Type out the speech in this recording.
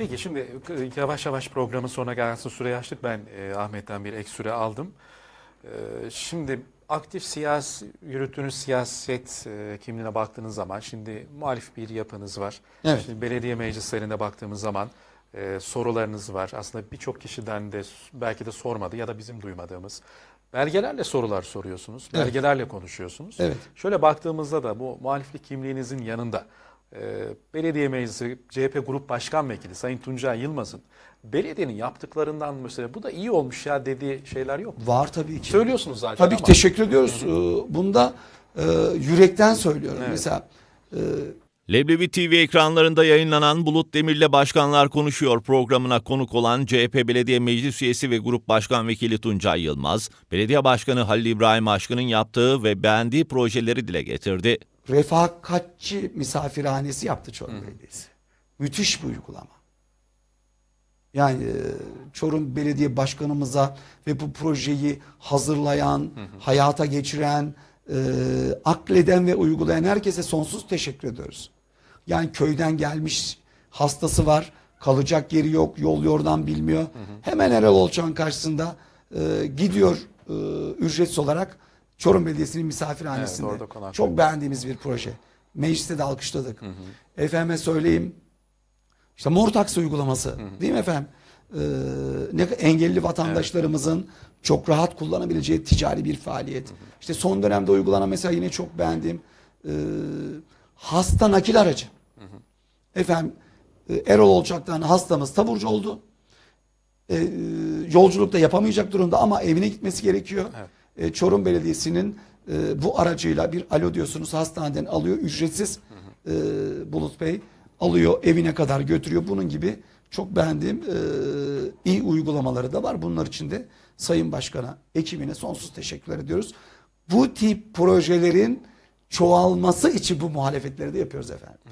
Peki şimdi e, yavaş yavaş programın sonuna gelsin süreyi açtık. Ben e, Ahmet'ten bir ek süre aldım. E, şimdi aktif siyasi yürüttüğünüz siyaset e, kimliğine baktığınız zaman şimdi muhalif bir yapınız var. Evet. Şimdi belediye meclislerine baktığımız zaman e, sorularınız var. Aslında birçok kişiden de belki de sormadı ya da bizim duymadığımız. Belgelerle sorular soruyorsunuz. Evet. Belgelerle konuşuyorsunuz. Evet. Şöyle baktığımızda da bu muhaliflik kimliğinizin yanında e, belediye meclisi CHP Grup Başkan Vekili Sayın Tuncay Yılmaz'ın belediyenin yaptıklarından mesela bu da iyi olmuş ya dediği şeyler yok mu? Var tabii ki. Söylüyorsunuz zaten Tabii ki ama teşekkür ediyoruz. Ee, Bunda e, yürekten söylüyorum. Evet. Mesela e, Leblebi TV ekranlarında yayınlanan Bulut Demir'le Başkanlar Konuşuyor programına konuk olan CHP Belediye Meclis Üyesi ve Grup Başkan Vekili Tuncay Yılmaz, Belediye Başkanı Halil İbrahim Aşkın'ın yaptığı ve beğendiği projeleri dile getirdi. Refakatçi misafirhanesi yaptı Çorum Belediyesi. Müthiş bir uygulama. Yani e, Çorum Belediye Başkanımıza ve bu projeyi hazırlayan, hayata geçiren, e, akleden ve uygulayan herkese sonsuz teşekkür ediyoruz. Yani köyden gelmiş hastası var, kalacak yeri yok, yol yordan bilmiyor. Hemen Erol Olçan karşısında e, gidiyor e, ücretsiz olarak Çorum Belediyesi'nin misafirhanesinde. Evet, orada. Çok beğendiğimiz bir proje. Mecliste de alkışladık. Efendime söyleyeyim işte mor taksi uygulaması değil mi efendim? Ee, ne engelli vatandaşlarımızın çok rahat kullanabileceği ticari bir faaliyet. İşte son dönemde uygulanan mesela yine çok beğendiğim e, hasta nakil aracı. Efendim e, Erol Olçak'tan hastamız taburcu oldu. E, e, yolculuk da yapamayacak durumda ama evine gitmesi gerekiyor. E, Çorum Belediyesi'nin e, bu aracıyla bir alo diyorsunuz hastaneden alıyor ücretsiz e, Bulut Bey alıyor evine kadar götürüyor. Bunun gibi çok beğendiğim e, iyi uygulamaları da var. Bunlar için de Sayın Başkan'a, ekibine sonsuz teşekkürler ediyoruz. Bu tip projelerin çoğalması için bu muhalefetleri de yapıyoruz efendim.